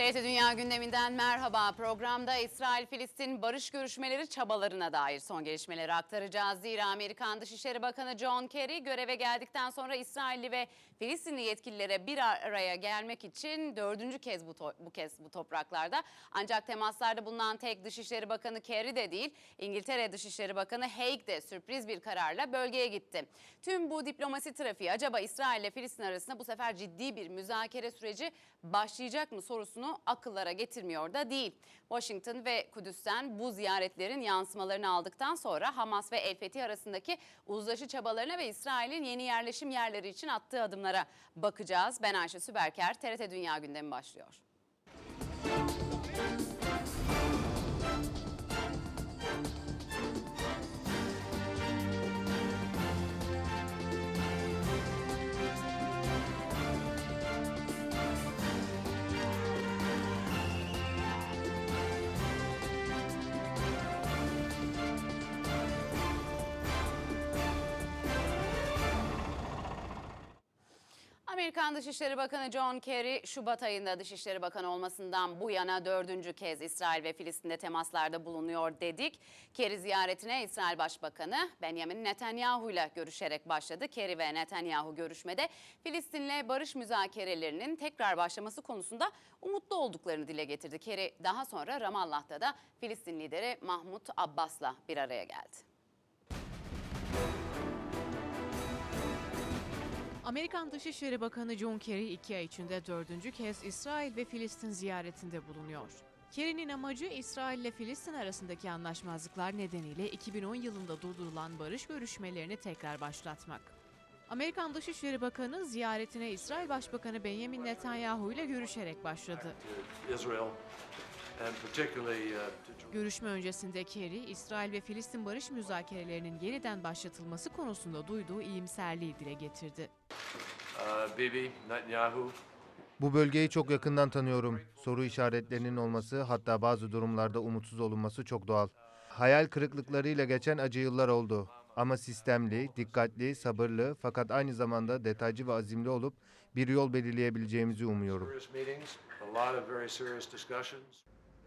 TRT Dünya gündeminden merhaba. Programda İsrail-Filistin barış görüşmeleri çabalarına dair son gelişmeleri aktaracağız. Zira Amerikan Dışişleri Bakanı John Kerry göreve geldikten sonra İsrailli ve Filistinli yetkililere bir araya gelmek için dördüncü kez bu, bu kez bu topraklarda. Ancak temaslarda bulunan tek Dışişleri Bakanı Kerry de değil, İngiltere Dışişleri Bakanı Haig de sürpriz bir kararla bölgeye gitti. Tüm bu diplomasi trafiği acaba İsrail ile Filistin arasında bu sefer ciddi bir müzakere süreci başlayacak mı sorusunu akıllara getirmiyor da değil. Washington ve Kudüs'ten bu ziyaretlerin yansımalarını aldıktan sonra Hamas ve El Fethi arasındaki uzlaşı çabalarına ve İsrail'in yeni yerleşim yerleri için attığı adımlara bakacağız. Ben Ayşe Süberker, TRT Dünya Gündemi başlıyor. Amerikan Dışişleri Bakanı John Kerry, Şubat ayında Dışişleri Bakanı olmasından bu yana dördüncü kez İsrail ve Filistin'de temaslarda bulunuyor dedik. Kerry ziyaretine İsrail Başbakanı Benjamin Netanyahu ile görüşerek başladı. Kerry ve Netanyahu görüşmede Filistin'le barış müzakerelerinin tekrar başlaması konusunda umutlu olduklarını dile getirdi. Kerry daha sonra Ramallah'ta da Filistin lideri Mahmut Abbas'la bir araya geldi. Amerikan Dışişleri Bakanı John Kerry iki ay içinde dördüncü kez İsrail ve Filistin ziyaretinde bulunuyor. Kerry'nin amacı İsrail ile Filistin arasındaki anlaşmazlıklar nedeniyle 2010 yılında durdurulan barış görüşmelerini tekrar başlatmak. Amerikan Dışişleri Bakanı ziyaretine İsrail Başbakanı Benjamin Netanyahu ile görüşerek başladı. Uh, Görüşme öncesinde Kerry, İsrail ve Filistin barış müzakerelerinin yeniden başlatılması konusunda duyduğu iyimserliği dile getirdi. uh, Bibi Netanyahu. Bu bölgeyi çok yakından tanıyorum. Soru işaretlerinin olması hatta bazı durumlarda umutsuz olunması çok doğal. Hayal kırıklıklarıyla geçen acı yıllar oldu. Ama sistemli, dikkatli, sabırlı fakat aynı zamanda detaycı ve azimli olup bir yol belirleyebileceğimizi umuyorum.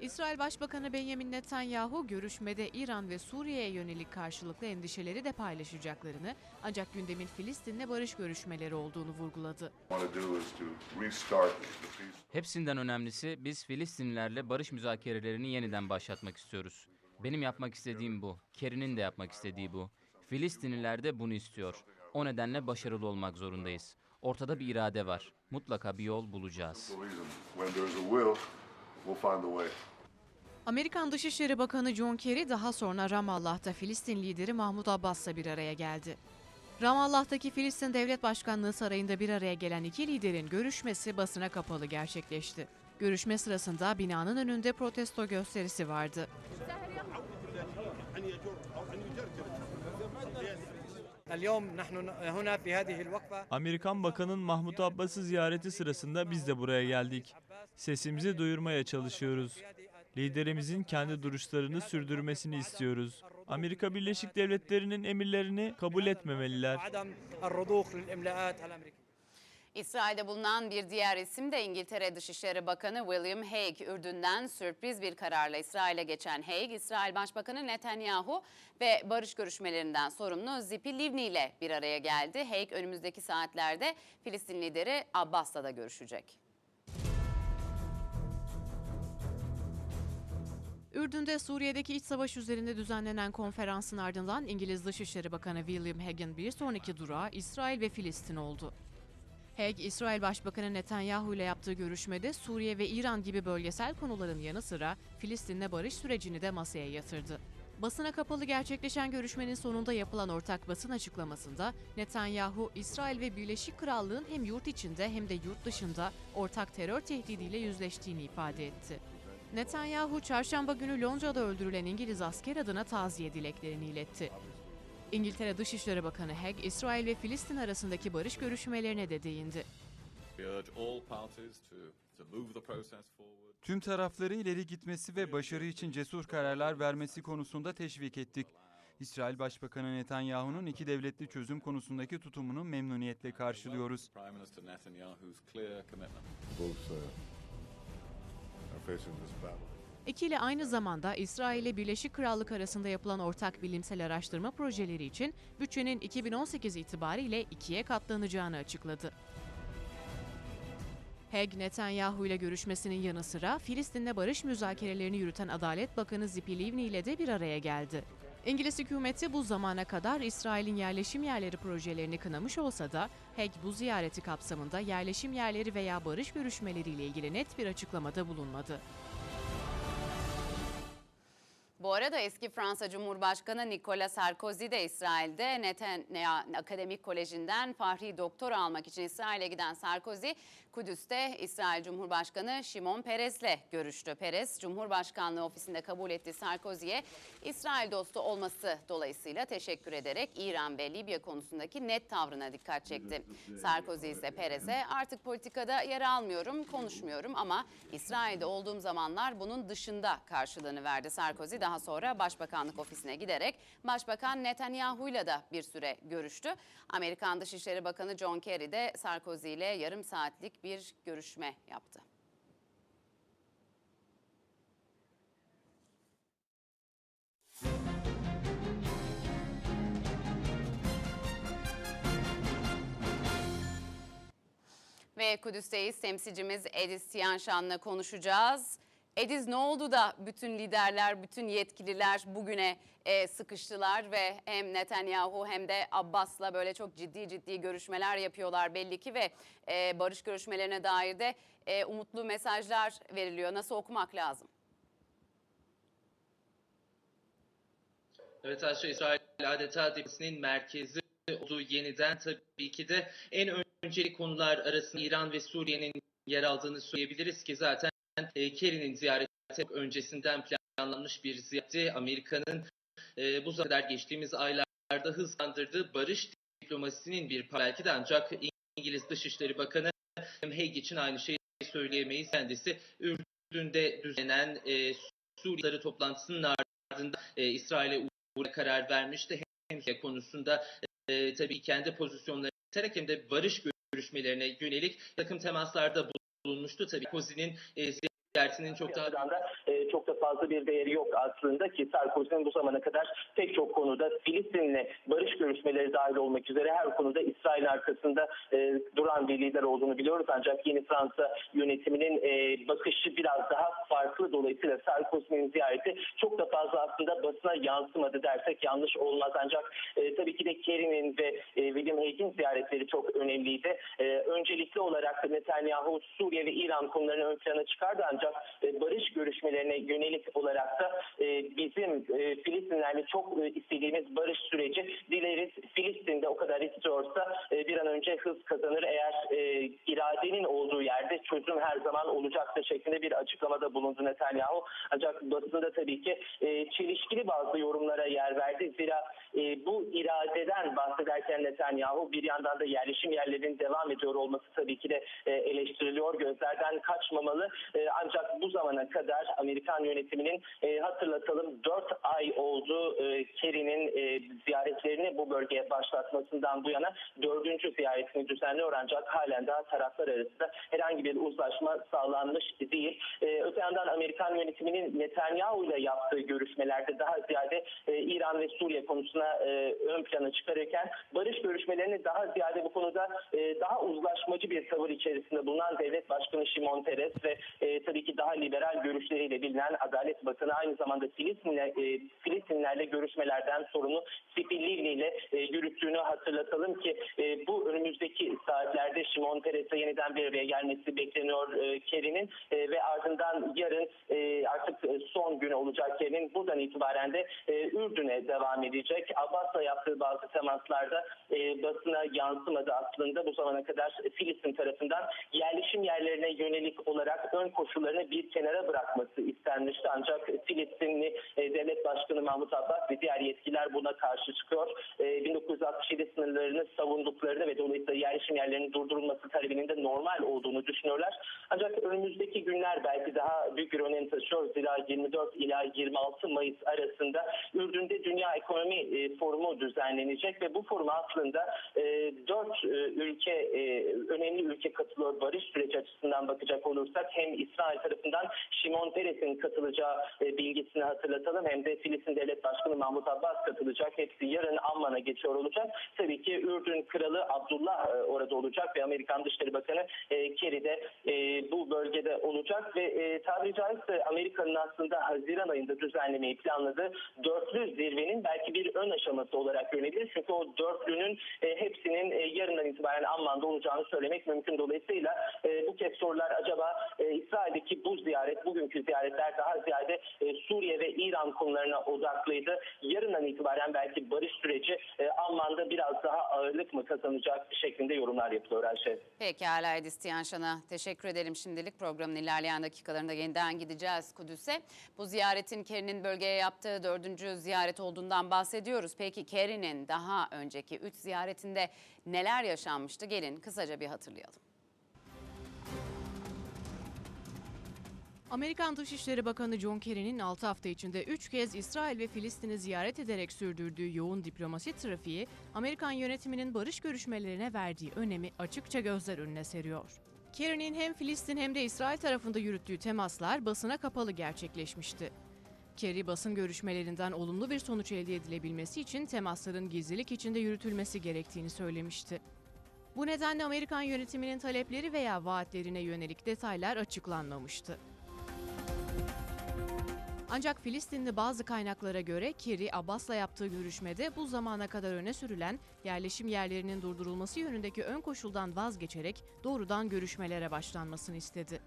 İsrail Başbakanı Benjamin Netanyahu görüşmede İran ve Suriye'ye yönelik karşılıklı endişeleri de paylaşacaklarını ancak gündemin Filistin'le barış görüşmeleri olduğunu vurguladı. Hepsinden önemlisi biz Filistinlilerle barış müzakerelerini yeniden başlatmak istiyoruz. Benim yapmak istediğim bu. Kerry'nin de yapmak istediği bu. Filistinliler de bunu istiyor. O nedenle başarılı olmak zorundayız. Ortada bir irade var. Mutlaka bir yol bulacağız. We'll find a way. Amerikan Dışişleri Bakanı John Kerry daha sonra Ramallah'ta Filistin lideri Mahmut Abbas'la bir araya geldi. Ramallah'taki Filistin Devlet Başkanlığı Sarayı'nda bir araya gelen iki liderin görüşmesi basına kapalı gerçekleşti. Görüşme sırasında binanın önünde protesto gösterisi vardı. Amerikan Bakanın Mahmut Abbas'ı ziyareti sırasında biz de buraya geldik. Sesimizi duyurmaya çalışıyoruz. Liderimizin kendi duruşlarını sürdürmesini istiyoruz. Amerika Birleşik Devletleri'nin emirlerini kabul etmemeliler. İsrail'de bulunan bir diğer isim de İngiltere Dışişleri Bakanı William Hague. Ürdün'den sürpriz bir kararla İsrail'e geçen Hague, İsrail Başbakanı Netanyahu ve barış görüşmelerinden sorumlu Zipi Livni ile bir araya geldi. Hague önümüzdeki saatlerde Filistin lideri Abbas'la da görüşecek. Ürdün'de Suriye'deki iç savaş üzerinde düzenlenen konferansın ardından İngiliz Dışişleri Bakanı William Hague'in bir sonraki durağı İsrail ve Filistin oldu. Hague, İsrail Başbakanı Netanyahu ile yaptığı görüşmede Suriye ve İran gibi bölgesel konuların yanı sıra Filistin'le barış sürecini de masaya yatırdı. Basına kapalı gerçekleşen görüşmenin sonunda yapılan ortak basın açıklamasında Netanyahu, İsrail ve Birleşik Krallığın hem yurt içinde hem de yurt dışında ortak terör tehdidiyle yüzleştiğini ifade etti. Netanyahu çarşamba günü Londra'da öldürülen İngiliz asker adına taziye dileklerini iletti. İngiltere Dışişleri Bakanı Hague, İsrail ve Filistin arasındaki barış görüşmelerine de değindi. Tüm tarafları ileri gitmesi ve başarı için cesur kararlar vermesi konusunda teşvik ettik. İsrail Başbakanı Netanyahu'nun iki devletli çözüm konusundaki tutumunu memnuniyetle karşılıyoruz. İkili aynı zamanda İsrail ile Birleşik Krallık arasında yapılan ortak bilimsel araştırma projeleri için bütçenin 2018 itibariyle ikiye katlanacağını açıkladı. Haig, Netanyahu ile görüşmesinin yanı sıra Filistin'le barış müzakerelerini yürüten Adalet Bakanı Zipi Livni ile de bir araya geldi. İngiliz hükümeti bu zamana kadar İsrail'in yerleşim yerleri projelerini kınamış olsa da Haig bu ziyareti kapsamında yerleşim yerleri veya barış görüşmeleriyle ilgili net bir açıklamada bulunmadı. Bu arada eski Fransa Cumhurbaşkanı Nicolas Sarkozy de İsrail'de Netanyahu Akademik Koleji'nden Fahri Doktor almak için İsrail'e giden Sarkozy, Kudüs'te İsrail Cumhurbaşkanı Şimon Peres'le görüştü. Peres, Cumhurbaşkanlığı ofisinde kabul ettiği Sarkozy'ye İsrail dostu olması dolayısıyla teşekkür ederek İran ve Libya konusundaki net tavrına dikkat çekti. Sarkozy ise Peres'e artık politikada yer almıyorum, konuşmuyorum ama İsrail'de olduğum zamanlar bunun dışında karşılığını verdi. Sarkozy daha sonra Başbakanlık ofisine giderek Başbakan Netanyahu'yla da bir süre görüştü. Amerikan Dışişleri Bakanı John Kerry de Sarkozy ile yarım saatlik bir görüşme yaptı. Ve Kudüs'teyiz. Temsilcimiz Ediz Tiyanşan'la konuşacağız. Ediz ne oldu da bütün liderler, bütün yetkililer bugüne e, sıkıştılar ve hem Netanyahu hem de Abbas'la böyle çok ciddi ciddi görüşmeler yapıyorlar belli ki ve e, barış görüşmelerine dair de e, umutlu mesajlar veriliyor. Nasıl okumak lazım? Evet Ayşe İsrail adeta dipsinin merkezi olduğu yeniden tabii ki de en önceli konular arasında İran ve Suriye'nin yer aldığını söyleyebiliriz ki zaten e, Kerry'nin ziyareti öncesinden planlanmış bir ziyareti Amerika'nın e, bu kadar geçtiğimiz aylarda hızlandırdığı barış diplomasisinin bir belki de ancak İngiliz Dışişleri Bakanı Haig için aynı şeyi söyleyemeyiz. Kendisi Ürdün'de düzenlenen e, Suriye toplantısının ardından e, İsrail'e uğra karar vermişti. Hem konusunda e, tabii kendi pozisyonları hem de barış görüşmelerine yönelik takım temaslarda bulunmuştu. Tabii Kozi'nin e, ziyaretinin çok daha da e, çok da fazla bir değeri yok aslında ki Sarkozy'nin bu zamana kadar pek çok konuda Filistin'le barış görüşmeleri dahil olmak üzere her konuda İsrail arkasında e, duran bir lider olduğunu biliyoruz. Ancak yeni Fransa yönetiminin e, bakışı biraz daha farklı. Dolayısıyla Sarkozy'nin ziyareti çok da fazla aslında basına yansımadı dersek yanlış olmaz. Ancak e, tabii ki de Kerry'nin ve e, William Hague'in ziyaretleri çok önemliydi. E, öncelikli olarak Netanyahu Suriye ve İran konularını ön plana çıkardı ancak e, barış görüşmelerine yönelik olarak da e, bizim e, Filistinlerle çok e, istediğimiz barış süreci dileriz Filistin'de o kadar istiyorsa bir an önce hız kazanır eğer iradenin olduğu yerde çözüm her zaman olacaktır şeklinde bir açıklamada bulundu Netanyahu. Ancak basında tabii ki çelişkili bazı yorumlara yer verdi. Zira bu iradeden bahsederken Netanyahu bir yandan da yerleşim yerlerinin devam ediyor olması tabii ki de eleştiriliyor. Gözlerden kaçmamalı. E, ancak bu zamana kadar Amerikan yönetiminin e, hatırlatalım 4 ay oldu e, Kerry'nin e, ziyaretlerini bu bölgeye başlatmasından bu yana dördüncü ziyaretini düzenliyor ancak halen daha taraflar arasında herhangi bir uzlaşma sağlanmış değil. E, öte yandan Amerikan yönetiminin Netanyahu ile yaptığı görüşmelerde daha ziyade e, İran ve Suriye konusuna e, ön plana çıkarırken barış görüşmelerini daha ziyade bu konuda e, daha uzlaşmacı bir tavır içerisinde bulunan devlet başkanı Şimon Peres ve e, tabii ki daha liberal görüşleriyle bilinen Adalet Bakanı aynı zamanda e, Filistinlerle görüşmelerden sorumlu Sipi Livni ile e, yürüttüğünü hatırlatalım ki e, bu önümüzdeki saatlerde Şimon Peres'e yeniden bir araya gelmesi bekleniyor e, Kerry'nin e, ve ardından yarın artık son günü olacak Kerry'nin buradan itibaren de Ürdün'e devam edecek. Abbas'la yaptığı bazı temaslarda basına yansımadı aslında. Bu zamana kadar Filistin tarafından yerleşim yerlerine yönelik olarak ön koşullarını bir kenara bırakması istenmişti. Ancak Filistinli e, Devlet Başkanı Mahmut Abbas ve diğer yetkililer buna karşı çıkıyor. E, 1967 sınırlarını savunduklarını ve dolayısıyla yerleşim yerlerinin durdurulması talebinin de normal olduğunu düşünüyorlar. Ancak önümüzdeki günler belki daha büyük bir önem taşıyor. Zira 24 ila 26 Mayıs arasında Ürdün'de Dünya Ekonomi e, Forumu düzenlenecek ve bu forum aslında e, dört e, ülke, e, önemli ülke katılıyor barış süreci açısından bakacak olursak hem İsrail tarafından Şimon Peres'in katılacağı e, bilgisini hatırlatalım hem de Filistin Devlet Başkanı Mahmut Abbas katılacak. Hepsi yarın Amman'a geçiyor olacak. Tabii ki Ürdün Kralı Abdullah e, orada olacak ve Amerikan Dışişleri Bakanı e, Kerry de bu bölgede olacak ve tabiri caizse Amerika'nın aslında Haziran ayında düzenlemeyi planladığı dörtlü zirvenin belki bir ön aşaması olarak görülebilir. Çünkü o dörtlünün hepsinin yarından itibaren Amman'da olacağını söylemek mümkün. Dolayısıyla bu kez sorular acaba e, İsrail'deki bu ziyaret, bugünkü ziyaretler daha ziyade e, Suriye ve İran konularına odaklıydı. Yarından itibaren belki barış süreci e, Amman'da biraz daha ağırlık mı kazanacak şeklinde yorumlar yapılıyor Ayşe. Pekala Edis Tiyanşan'a teşekkür edelim şimdilik. Programın ilerleyen dakikalarında yeniden gideceğiz Kudüs'e. Bu ziyaretin Kerry'nin bölgeye yaptığı dördüncü ziyaret olduğundan bahsediyoruz. Peki Kerry'nin daha önceki üç ziyaretinde neler yaşanmıştı? Gelin kısaca bir hatırlayalım. Amerikan Dışişleri Bakanı John Kerry'nin 6 hafta içinde 3 kez İsrail ve Filistin'i ziyaret ederek sürdürdüğü yoğun diplomasi trafiği, Amerikan yönetiminin barış görüşmelerine verdiği önemi açıkça gözler önüne seriyor. Kerry'nin hem Filistin hem de İsrail tarafında yürüttüğü temaslar basına kapalı gerçekleşmişti. Kerry basın görüşmelerinden olumlu bir sonuç elde edilebilmesi için temasların gizlilik içinde yürütülmesi gerektiğini söylemişti. Bu nedenle Amerikan yönetiminin talepleri veya vaatlerine yönelik detaylar açıklanmamıştı. Ancak Filistinli bazı kaynaklara göre Kerry, Abbas'la yaptığı görüşmede bu zamana kadar öne sürülen yerleşim yerlerinin durdurulması yönündeki ön koşuldan vazgeçerek doğrudan görüşmelere başlanmasını istedi.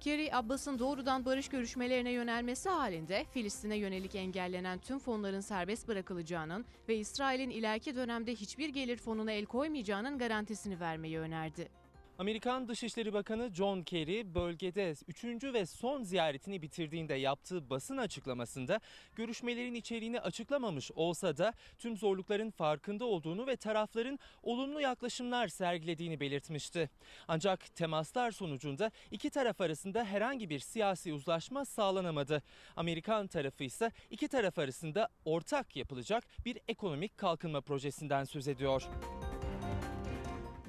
Kerry, Abbas'ın doğrudan barış görüşmelerine yönelmesi halinde Filistin'e yönelik engellenen tüm fonların serbest bırakılacağının ve İsrail'in ileriki dönemde hiçbir gelir fonuna el koymayacağının garantisini vermeyi önerdi. Amerikan Dışişleri Bakanı John Kerry bölgede 3. ve son ziyaretini bitirdiğinde yaptığı basın açıklamasında görüşmelerin içeriğini açıklamamış olsa da tüm zorlukların farkında olduğunu ve tarafların olumlu yaklaşımlar sergilediğini belirtmişti. Ancak temaslar sonucunda iki taraf arasında herhangi bir siyasi uzlaşma sağlanamadı. Amerikan tarafı ise iki taraf arasında ortak yapılacak bir ekonomik kalkınma projesinden söz ediyor.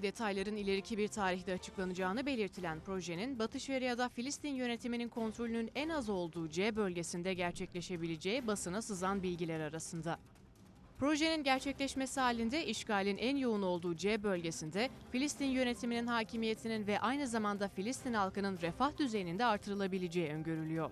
Detayların ileriki bir tarihte açıklanacağını belirtilen projenin Batı Şeria'da Filistin yönetiminin kontrolünün en az olduğu C bölgesinde gerçekleşebileceği basına sızan bilgiler arasında. Projenin gerçekleşmesi halinde işgalin en yoğun olduğu C bölgesinde Filistin yönetiminin hakimiyetinin ve aynı zamanda Filistin halkının refah düzeyinin de artırılabileceği öngörülüyor.